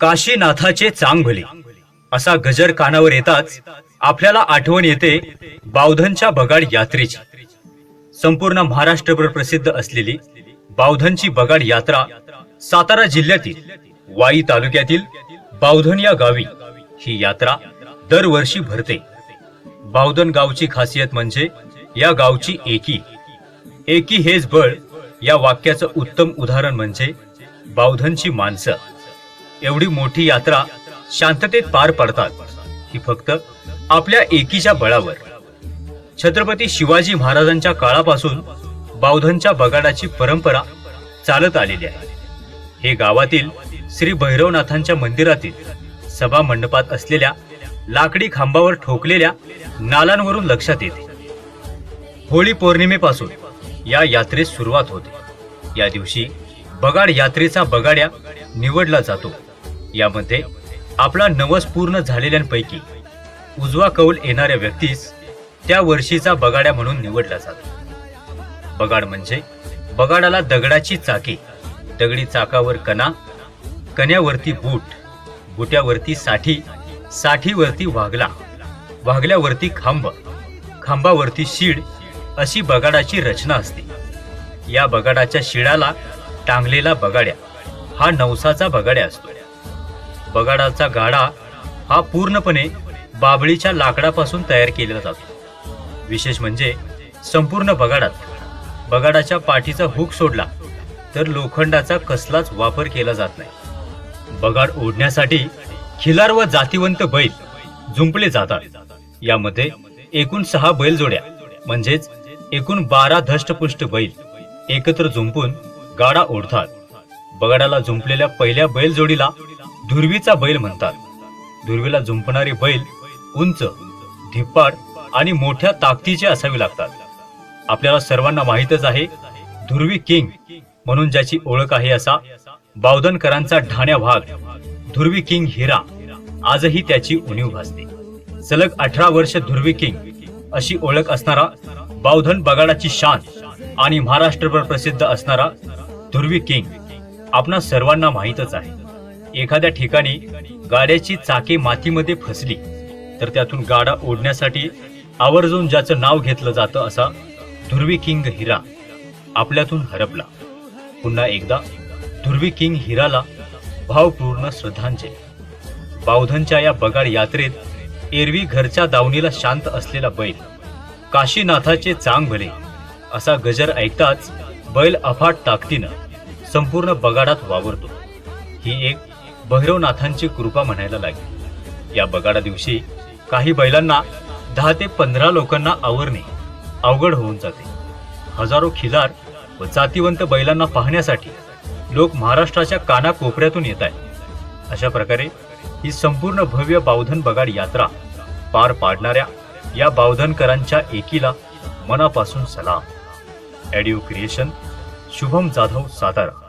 काशीनाथाचे चांगभले. असा गजर कानावर येताच आपल्याला आठवण येते बावधनच्या बगाड यात्रेची. संपूर्ण महाराष्ट्रभर प्रसिद्ध असलेली बावधनची बगाड यात्रा सातारा जिल्ह्यातील वाई तालुक्यातील बावधन या गावी ही यात्रा दरवर्षी भरते. बावधन गावची खासियत म्हणजे या गावची एकी. एकी हेच बळ या वाक्याचं उत्तम उदाहरण म्हणजे बावधनची माणसं. एवढी मोठी यात्रा शांततेत पार पडतात. ही फक्त आपल्या एकीच्या बळावर. छत्रपती शिवाजी महाराजांच्या काळापासून बावधनच्या बगाडाची परंपरा चालत आलेली आहे. हे गावातील श्री भैरवनाथांच्या मंदिरातील सभा मंडपात असलेल्या लाकडी खांबावर ठोकलेल्या नालांवरून लक्षात येते. होळी पौर्णिमेपासून या यात्रेस सुरुवात होते. या दिवशी बगाड यात्रेचा बगाड्या निवडला जातो. यामध्ये आपला नवस पूर्ण झालेल्यांपैकी उजवा कौल येणाऱ्या व्यक्तीस त्या वर्षीचा बगाड्या म्हणून निवडला जातो. बगाड म्हणजे बगाडाला दगडाची चाके दगडी चाकावर कणा कण्यावरती बूट बुट्यावरती साठी साठीवरती वाघला वाघल्यावरती खांब खांबावरती शीड अशी बगाडाची रचना असते. या बगाडाच्या शिडाला टांगलेला बगाड्या हा नवसाचा बगाड्या असतो. बगाडाचा गाडा हा पूर्णपणे बाबळीच्या लाकडापासून तयार केलेला जातो. विशेष म्हणजे संपूर्ण बगाडात बगाडाच्या पाठीचा हुक सोडला तर लोखंडाचा कसलाच वापर केला जात नाही. बगाड ओढण्यासाठी खिलार व जातिवंत बैल जुंपले जातात. यामध्ये एकूण सहा बैलजोड्या म्हणजेच एकूण बारा धष्टपुष्ट बैल एकत्र जुंपून गाडा ओढतात. बगाडाला जुंपलेल्या पहिल्या बैलजोडीला धुर्वीचा बैल म्हणतात. धुर्वीला जुंपणारे बैल उंच धिप्पाड आणि मोठ्या ताकदीचे असावे लागतात. आपल्याला सर्वांना माहीतच आहे धुर्वी किंग म्हणून ज्याची ओळख आहे असा बावधनकरांचा ढाण्या भाग धुर्वी किंग हिरा आजही त्याची उणीव भासते. सलग अठरा वर्ष धुर्वी किंग अशी ओळख असणारा बावधन बगाडाची शान आणि महाराष्ट्रभर प्रसिद्ध असणारा धुर्वी किंग आपणा सर्वांना माहीतच आहे. एखाद्या ठिकाणी गाड्याची चाके मातीमध्ये फसली तर त्यातून गाडा ओढण्यासाठी आवर्जून ज्याचं नाव घेतलं जातं असा धुर्वी किंग हिरा आपल्यातून हरपला. पुन्हा एकदा धुर्वी किंग हिराला भावपूर्ण श्रद्धांजली. बावधनच्या या बगाड यात्रेत एरवी घरच्या दावणीला शांत असलेला बैल काशीनाथाचे चांग भले असा गजर ऐकताच बैल अफाट ताकदीनं संपूर्ण बगाडात वावरतो. ही एक भैरवनाथांची कृपा म्हणायला लागेल. या बगाडा दिवशी काही बैलांना दहा ते पंधरा लोकांना आवरणे अवघड होऊन जाते. हजारो खिलार व जातीवंत बैलांना पाहण्यासाठी लोक महाराष्ट्राच्या कानाकोपऱ्यातून येत आहेत. अशा प्रकारे ही संपूर्ण भव्य बावधन बगाड यात्रा पार पाडणाऱ्या या बावधनकरांच्या एकीला मनापासून सलाम. Audio creation Shubham Jadhav Satara.